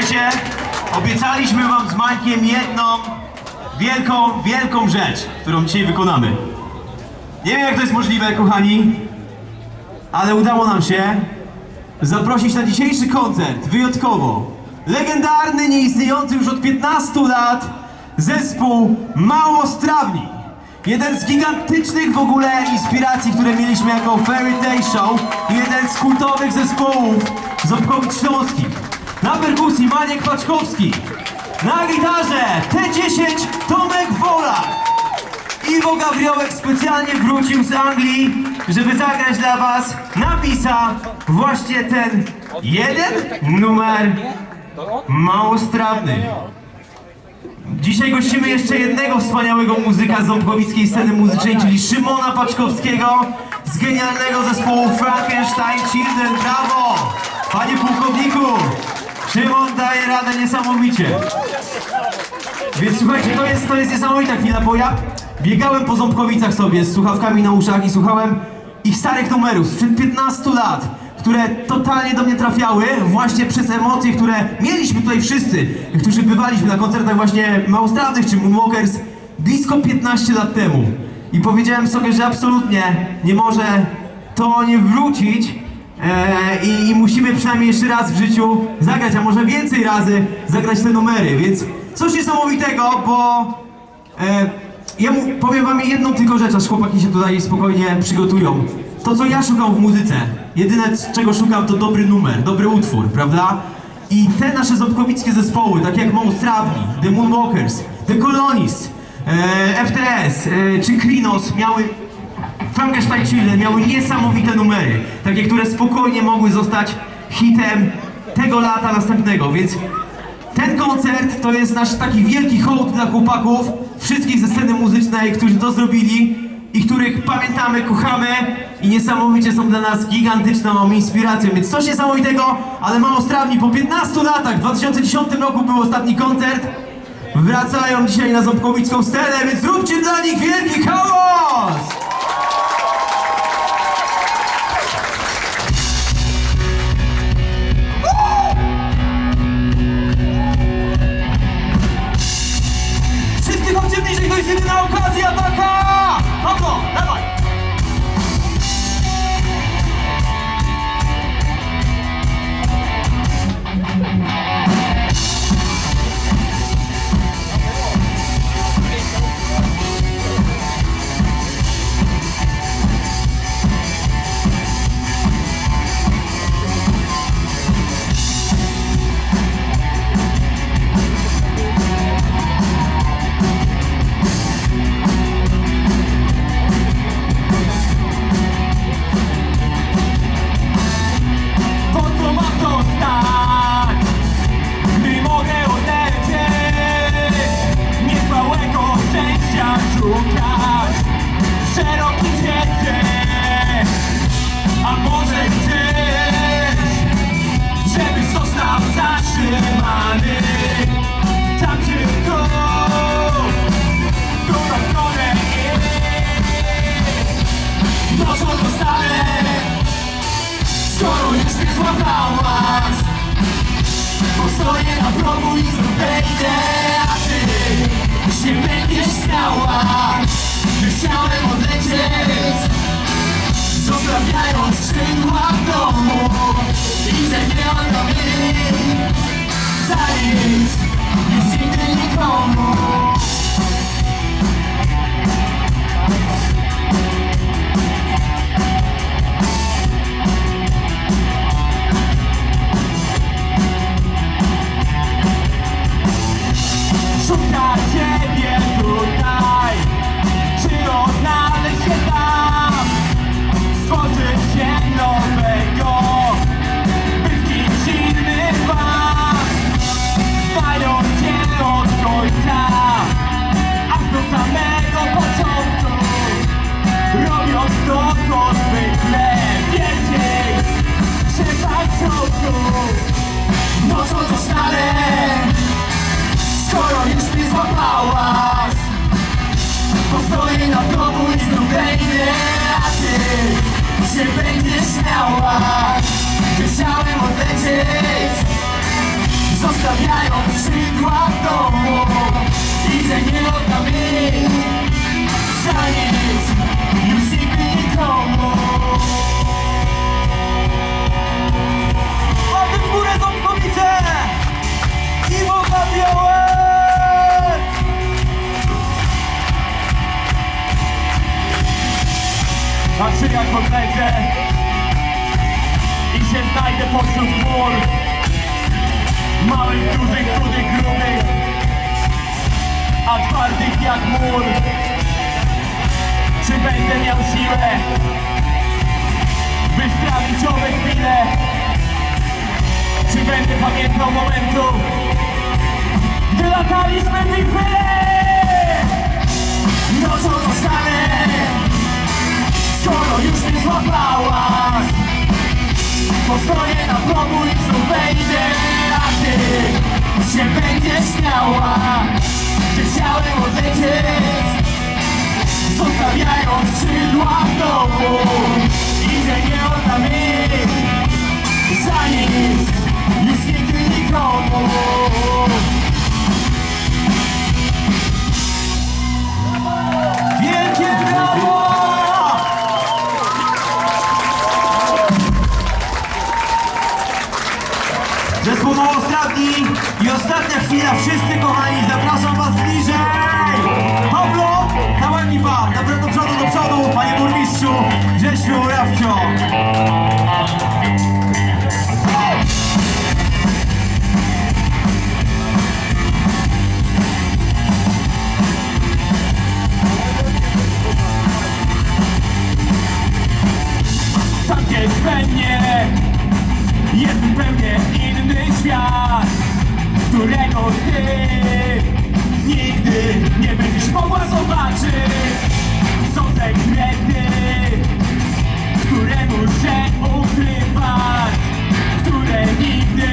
Słuchajcie, obiecaliśmy wam z Majkiem jedną wielką, wielką rzecz, którą dzisiaj wykonamy. Nie wiem jak to jest możliwe, kochani, ale udało nam się zaprosić na dzisiejszy koncert wyjątkowo legendarny, nieistniejący już od 15 lat zespół Małostrawni. Jeden z gigantycznych w ogóle inspiracji, które mieliśmy jako Fairy Tale Show i jeden z kultowych zespołów z Obkowic Śląskich. Na perkusji Maniek Paczkowski, na gitarze T10 Tomek Wola. Iwo Gawriołek specjalnie wrócił z Anglii, żeby zagrać dla was na Pisa właśnie ten jeden numer małostrawny. Dzisiaj gościmy jeszcze jednego wspaniałego muzyka z obkowickiej sceny muzycznej, czyli Szymona Paczkowskiego z genialnego zespołu Frankenstein Children. Brawo! Panie pułkowniku! Szymon daje radę niesamowicie. Więc słuchajcie, to jest, to jest niesamowita chwila, bo ja biegałem po Ząbkowicach sobie z słuchawkami na uszach i słuchałem ich starych numerów sprzed 15 lat, które totalnie do mnie trafiały właśnie przez emocje, które mieliśmy tutaj wszyscy, którzy bywaliśmy na koncertach właśnie Małostrawnych czy Moonwalkers blisko 15 lat temu. I powiedziałem sobie, że absolutnie nie może to nie wrócić e, i, i musimy przynajmniej jeszcze raz w życiu zagrać, a może więcej razy zagrać te numery, więc coś niesamowitego, bo e, ja mu, powiem wam jedną tylko rzecz, aż chłopaki się tutaj spokojnie przygotują. To, co ja szukam w muzyce, jedyne czego szukam, to dobry numer, dobry utwór, prawda? I te nasze ząbkowickie zespoły, takie jak Monstrawni, The Moonwalkers, The Colonists, e, FTS e, czy Krinos miały Frankenstein Children miały niesamowite numery, takie, które spokojnie mogły zostać hitem tego lata następnego, więc ten koncert to jest nasz taki wielki hołd dla chłopaków, wszystkich ze sceny muzycznej, którzy to zrobili i których pamiętamy, kochamy i niesamowicie są dla nas gigantyczną inspiracją, więc coś niesamowitego, ale mało strawni, po 15 latach, w 2010 roku był ostatni koncert, wracają dzisiaj na ząbkowicką scenę, więc zróbcie dla nich wielki hałas! Stoję na progu i znów wejdę A ty się będziesz śmiała Że chciałem odlecieć Zostawiając skrzydła w domu. I zajmiałem do mnie Za nic Już nigdy nikomu Że chciałem odlecieć. Zostawiają skrzydła w domu. I że nie oddamy Za nic. Już nigdy nikomu Łaty w górę Ząbkowice! I Boga Białe! Patrzę jak odlecę I się znajdę pośród chmur Małych, dużych, chudych, grubych. A twardych jak mur. Czy będę miał siłę By strawić owe chwile? Czy będę pamiętał momentu Gdy lataliśmy w ich No co zostanę Skoro już mnie złapałaś Postoję na progu i znów wejdę A ty się będziesz śmiała Że chciałem odlecieć Zostawiając skrzydła w domu. I że nie oddam ich Za nic Już nigdy nikomu. Wielkie brawo! Małostradni i ostatnia chwila, wszyscy kochani, zapraszam was bliżej! Pawlo, dawaj mi pan, dobra, do przodu, do przodu, panie burmistrzu, Grzesiu, Rafcio! Tam gdzieś we mnie jest inny świat, którego ty nigdy nie będziesz mogła zobaczyć. Są sekrety, które muszę ukrywać, które nigdy,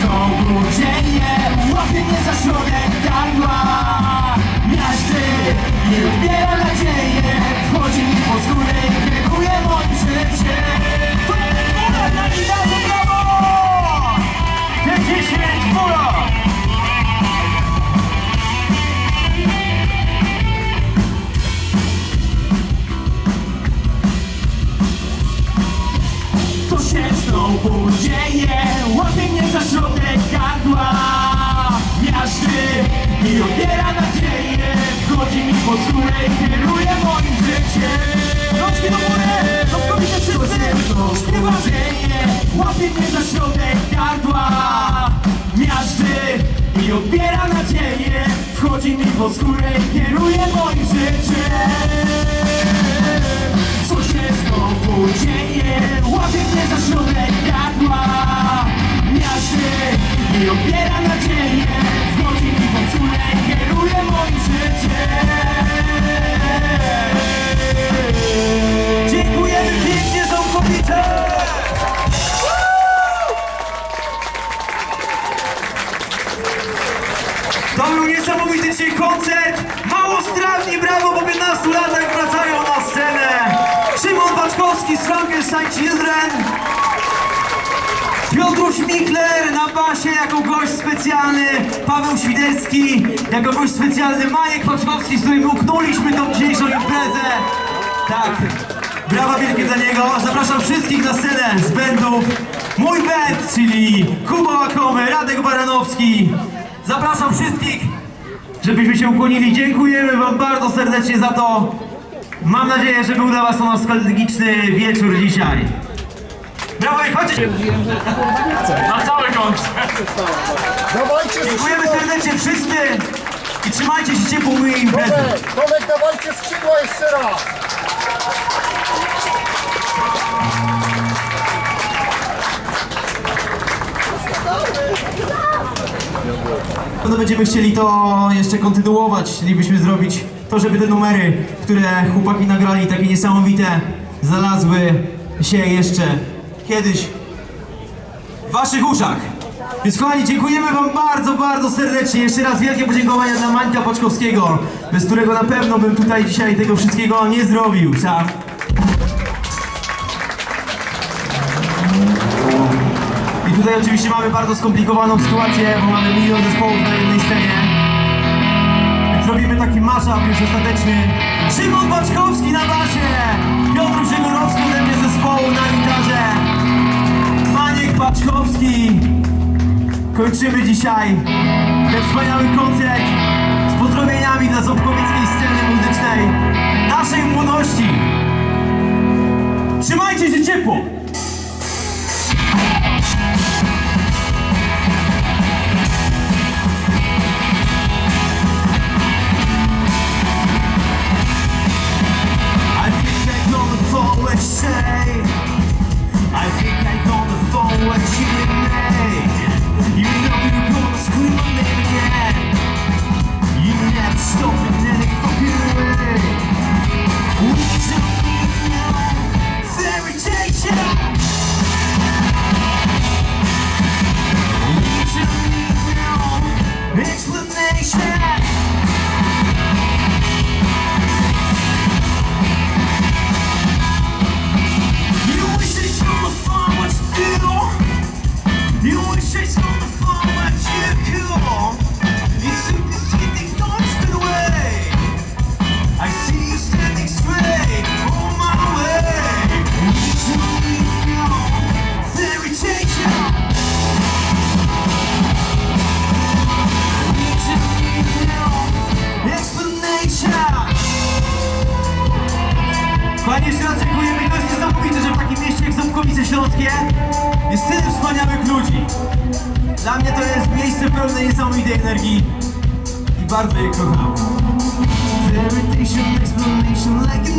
znowu dzieje? Łapie mnie za środek gardła. I nadzieję Skórę i kieruje moim Na gitarze, brawo! Te 10 góra! To się znowu dzieje Łapie mnie za środek gardła Miażdży i odbiera nadzieję Wchodzi mi pod skórę i kieruje moim życiem Rączki do góry! Się wszyscy! Śpiewacie! dzieje Łapie mnie za środek gardła Miażdży i odbiera nadzieję Wchodzi mi pod skórę i kieruje moim życiem Co się znowu dzieje? Łapie mnie za środek gardła Miażdży i odbiera nadzieję Wchodzi mi pod skórę i kieruje moim życiem Dziękujemy pięknie Ząbkowice! To był niesamowity dzisiaj koncert! Mało strawni, brawo! Po 15 latach wracają na scenę! Szymon Paczkowski z Frankenstein Children! Piotruś Mikler na basie jako gość specjalny, Paweł Świderski jako gość specjalny, Majek Paczkowski, z którym uknuliśmy tą dzisiejszą imprezę. Tak, brawa wielkie dla niego. Zapraszam wszystkich na scenę z bandów. Mój band, czyli Kuba Łakomy, Radek Baranowski. Zapraszam wszystkich, żebyśmy się ukłonili. Dziękujemy wam bardzo serdecznie za to. Mam nadzieję, że był dla was to nostalgiczny wieczór dzisiaj. Brawo i chodźcie! Na cały koncert! Dawajcie Dziękujemy skrzydła! serdecznie wszyscy i trzymajcie się ciepło mojej imprezy. Tomek, Tomek, dawajcie skrzydła jeszcze raz! No będziemy chcieli to jeszcze kontynuować, chcielibyśmy zrobić to, żeby te numery, które chłopaki nagrali, takie niesamowite, znalazły się jeszcze kiedyś w waszych uszach. Więc kochani, dziękujemy wam bardzo, bardzo serdecznie. Jeszcze raz wielkie podziękowania dla Mańka Paczkowskiego, bez którego na pewno bym tutaj dzisiaj tego wszystkiego nie zrobił sam. I tutaj oczywiście mamy bardzo skomplikowaną sytuację, bo mamy milion zespołów na jednej scenie. Więc robimy taki mashup już ostateczny. Szymon Paczkowski na basie, Piotr Żegorowski ode mnie zespołu na gitarze, Paczkowski. Kończymy dzisiaj ten wspaniały koncert z pozdrowieniami dla ząbkowieckiej sceny muzycznej naszej młodości. Trzymajcie się ciepło! Śląskie jest tyle wspaniałych ludzi. Dla mnie to jest miejsce pełne niesamowitej energii i bardzo je kocham. Explanation like